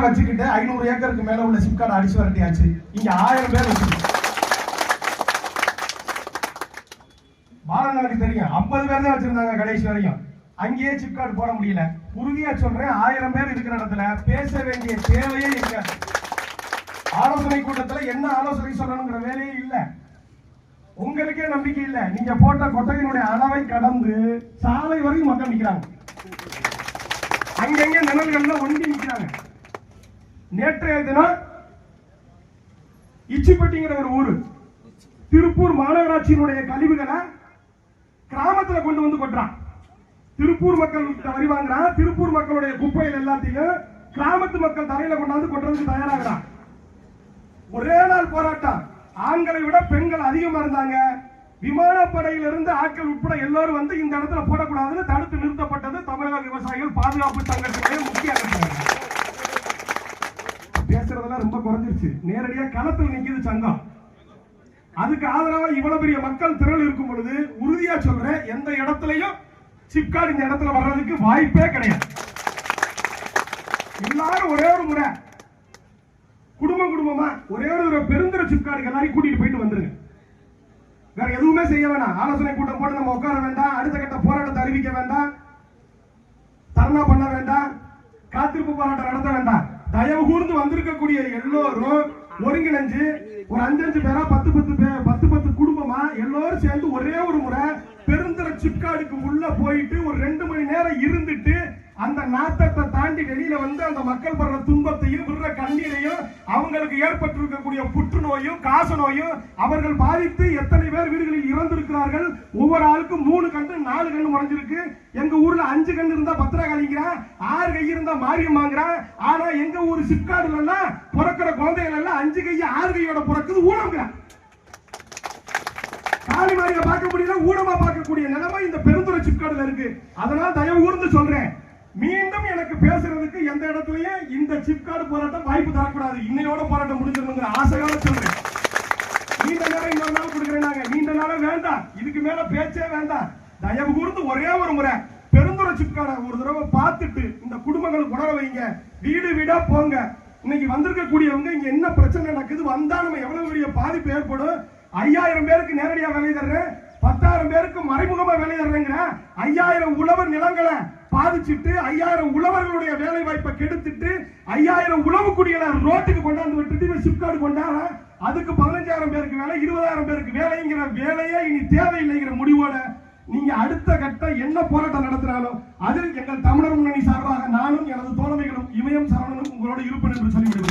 வச்சுக்கிட்டு ஐநூறு ஏக்கருக்கு மேல உள்ள சிப்கார்டு அடிச்சு வரட்டியாச்சு. இங்க ஆயிரம் பேர் வச்சுக்கிட்டு. தெரியும். ஐம்பது பேர் தான் வச்சிருந்தாங்க கடைசி வரையும். அங்கேயே சிப் கார்டு போட முடியல. உறுதியா சொல்றேன் ஆயிரம் பேர் இருக்கிற இடத்துல பேச வேண்டிய தேவையே இருக்காது ஆலோசனை கூட்டத்துல என்ன ஆலோசனை சொல்லணுங்கிற வேலையே இல்ல. உங்களுக்கே நம்பிக்கை இல்ல. நீங்க போட்ட கொட்டகையினுடைய அளவை கடந்து சாலை வரையும் மக்கள் நிற்கிறாங்க அங்கங்க நிழல்கள்ல ஒண்டி நிற்கிறாங்க நேற்றைய தினம் இச்சிப்பட்டிங்கிற ஒரு ஊர் திருப்பூர் மாநகராட்சியினுடைய கழிவுகளை கிராமத்தில் கொண்டு வந்து கொட்டுறான். திருப்பூர் மக்கள் வரி வாங்குறான். திருப்பூர் மக்களுடைய குப்பைகள் எல்லாத்தையும் கிராமத்து மக்கள் தலையில கொண்டாந்து கொட்டுறதுக்கு தயாராகிறான். ஒரே நாள் போராட்டம். ஆண்களை விட பெண்கள் அதிகமா இருந்தாங்க. விமானப்படையில் இருந்து ஆட்கள் உட்பட எல்லாரும் வந்து இந்த இடத்துல போடக்கூடாதுன்னு தடுத்து நிறுத்தப்பட்டது தமிழக விவசாயிகள் பாதுகாப்பு சங்கத்தினுடைய முக்கிய பேசுறதெல்லாம் ரொம்ப குறைஞ்சிருச்சு. நேரடியா களத்தில் நிக்குது சங்கம். அதுக்கு ஆதரவா இவ்வளவு பெரிய மக்கள் திரள் இருக்கும் பொழுது உறுதியா சொல்றேன் எந்த இடத்துலயும் சிப்காட் இந்த இடத்துல வர்றதுக்கு வாய்ப்பே கிடையாது. எல்லாரும் ஒரே ஒரு முறை குடும்பம் குடும்பமா ஒரே ஒரு பெருந்திர சிப்காடுக்கு எல்லாரையும் கூட்டிட்டு போயிட்டு வந்துருங்க. வேற எதுவுமே செய்ய வேணாம். ஆலோசனை கூட்டம் போட்டு நம்ம உட்கார வேண்டாம். அடுத்த கட்ட போராட்டத்தை அறிவிக்க வேண்டாம். தர்ணா பண்ண வேண்டாம். காத்திருப்பு போராட்டம் நடத்த வேண்டாம் தயவு கூர்ந்து வந்திருக்கக்கூடிய எல்லோரும் ஒருங்கிணைஞ்சு ஒரு அஞ்சஞ்சு பேரா பத்து பத்து பேர் பத்து பத்து குடும்பமா எல்லோரும் சேர்ந்து ஒரே ஒரு முறை பெருந்திர சிப்காடுக்கு உள்ள போயிட்டு ஒரு ரெண்டு மணி நேரம் இருந்துட்டு அந்த நாத்தத்தை தாண்டி வழியில வந்து அந்த மக்கள் படுற துன்பத்தையும் விடுற கண்ணீரையும் அவங்களுக்கு ஏற்பட்டிருக்கக்கூடிய புற்றுநோயும் காச நோயும் அவர்கள் பாதித்து எத்தனை பேர் வீடுகளில் இறந்திருக்கிறார்கள்? ஒவ்வொரு ஆளுக்கும் மூணு கண்டு நாலு கண்ணு முறைஞ்சிருக்கு. எங்க ஊர்ல அஞ்சு கண்ணு இருந்தா பத்திரகாளிங்கிறான் ஆறு கை இருந்தா மாரியம்மாங்கிறான் ஆனா எங்க ஊர் சிப்காடுல எல்லாம் பிறக்கிற குழந்தைகள் எல்லாம் அஞ்சு கை ஆறு கையோட பிறக்குது ஊனங்கிறான் காளி மாரியை பார்க்க முடியல ஊனமா பார்க்கக்கூடிய நிலைமை இந்த பெருந்துறை சிப்காடுல இருக்கு. அதனால தயவு கூர்ந்து சொல்றேன். பேசுறதுக்கு எந்த இடத்துலயும் இந்த சிப்காடு போராட்டம் வாய்ப்பு தரக்கூடாது. இன்னையோட போராட்டம் முடிஞ்சிருங்கிற ஆசையோட சொல்றேன். நீண்ட நேரம் இன்னொரு நாள் கொடுக்குறேன் நாங்க. நீண்ட நாளும் வேண்டாம். இதுக்கு மேல பேச்சே வேண்டாம். தயவு கூர்ந்து ஒரே ஒரு முறை பெருந்துறை சிப்காட ஒரு தடவை பார்த்துட்டு இந்த குடும்பங்களுக்கு உணர வைங்க. வீடு வீடா போங்க. இன்னைக்கு வந்திருக்கக்கூடியவங்க இங்க என்ன பிரச்சனை நடக்குது வந்தா நம்ம எவ்வளவு பெரிய பாதிப்பு ஏற்படும்? ஐயாயிரம் பேருக்கு நேரடியாக வேலை தர்றேன். ஐயாயிரம் பேருக்கு மறைமுகமா வேலை தர்றேங்கிறேன் ஐயாயிரம் உழவர் நிலங்களை பாதிச்சிட்டு ஐயாயிரம் உழவர்களுடைய வேலை வாய்ப்பை கெடுத்துட்டு ஐயாயிரம் உழவு குடிகளை ரோட்டுக்கு கொண்டாந்து விட்டுட்டு சிப்காடு கொண்டாட அதுக்கு பதினஞ்சாயிரம் பேருக்கு வேலை இருபதாயிரம் பேருக்கு வேலைங்கிற வேலையே இனி தேவையில்லைங்கிற முடிவோட நீங்க அடுத்த கட்ட என்ன போராட்டம் நடத்தினாலும் அதில் எங்கள் தமிழர் முன்னணி சார்பாக நானும் எனது தோழமைகளும் இமயம் சரவணனும் உங்களோட இருப்பேன் என்று சொல்லிவிடுவேன்